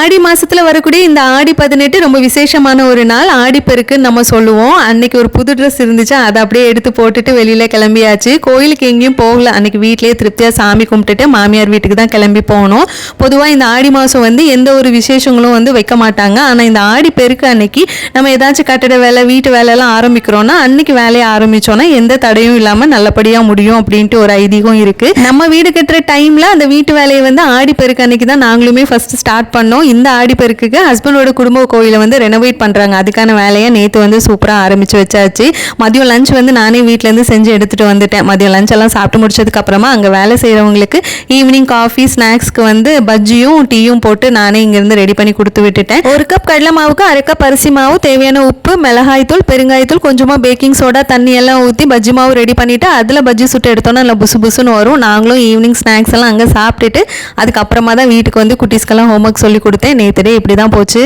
ஆடி மாதத்தில் வரக்கூடிய இந்த ஆடி பதினெட்டு ரொம்ப விசேஷமான ஒரு நாள். ஆடிப்பெருக்குன்னு நம்ம சொல்லுவோம். அன்னைக்கு ஒரு புது ட்ரெஸ் இருந்துச்சு. அதை அப்படியே எடுத்து போட்டுட்டு வெளியில் கிளம்பியாச்சு. கோயிலுக்கு எங்கேயும் போகல. அன்னைக்கு வீட்லேயே திருப்தியாக சாமி கும்பிட்டுட்டு மாமியார் வீட்டுக்கு தான் கிளம்பி போகணும் பொதுவாக இந்த ஆடி மாதம் வந்து எந்த ஒரு விசேஷங்களும் வந்து வைக்க மாட்டாங்க. ஆனால் இந்த ஆடி பெருக்கு அன்னைக்கு நம்ம ஏதாச்சும் கட்டட வேலை வீட்டு வேலையெல்லாம் ஆரம்பிக்கிறோம்னா அன்னைக்கு வேலையை ஆரம்பித்தோன்னா எந்த தடையும் இல்லாமல் நல்லபடியாக முடியும் அப்படின்ட்டு ஒரு ஐதீகம் இருக்குது நம்ம வீடு கட்டுற டைமில் அந்த வீட்டு வேலையை வந்து ஆடி பெருக்கு அன்னைக்கு தான் நாங்களுமே ஃபஸ்ட்டு ஸ்டார்ட் பண்ணோம். இந்த ஆடிப்பெருக்குக்கு ஹஸ்பண்டோட குடும்ப கோயிலை வந்து ரெனோவேட் பண்ணுறாங்க அதுக்கான வேலையை நேற்று வந்து சூப்பராக ஆரம்பித்து வச்சாச்சு. மதியம் லஞ்ச் வந்து நானே வீட்டிலேருந்து செஞ்சு எடுத்துகிட்டு வந்துட்டேன். மதியம் லஞ்ச் எல்லாம் சாப்பிட்டு முடிச்சதுக்கப்புறமா அங்கே வேலை செய்யறவங்களுக்கு ஈவினிங் காஃபி ஸ்நாக்ஸ்க்கு வந்து பஜ்ஜியும் டீயும் போட்டு நானே இங்கேருந்து ரெடி பண்ணி கொடுத்து விட்டுட்டேன். ஒரு கப் கடலை மாவுக்கு அரை கப் அரிசி மாவு தேவையான உப்பு மிளகாய்த்தூள் பெருங்காயத்தூள் கொஞ்சமாக பேக்கிங் சோடா தண்ணி எல்லாம் ஊற்றி பஜ்ஜி மாவு ரெடி பண்ணிவிட்டு அதில் பஜ்ஜி சுட்டு எடுத்தோன்னா நல்லா புசு புசுன்னு வரும். நாங்களும் ஈவினிங் ஸ்நாக்ஸ் எல்லாம் அங்கே சாப்பிட்டுட்டு அதுக்கப்புறமா தான் வீட்டுக்கு வந்து குட்டீஸ்க்கெல்லாம் ஹோம்ஒர்க் சொல்லி கொடுத்து கொடுத்தேன் நேற்று டே இப்படி தான் போச்சு.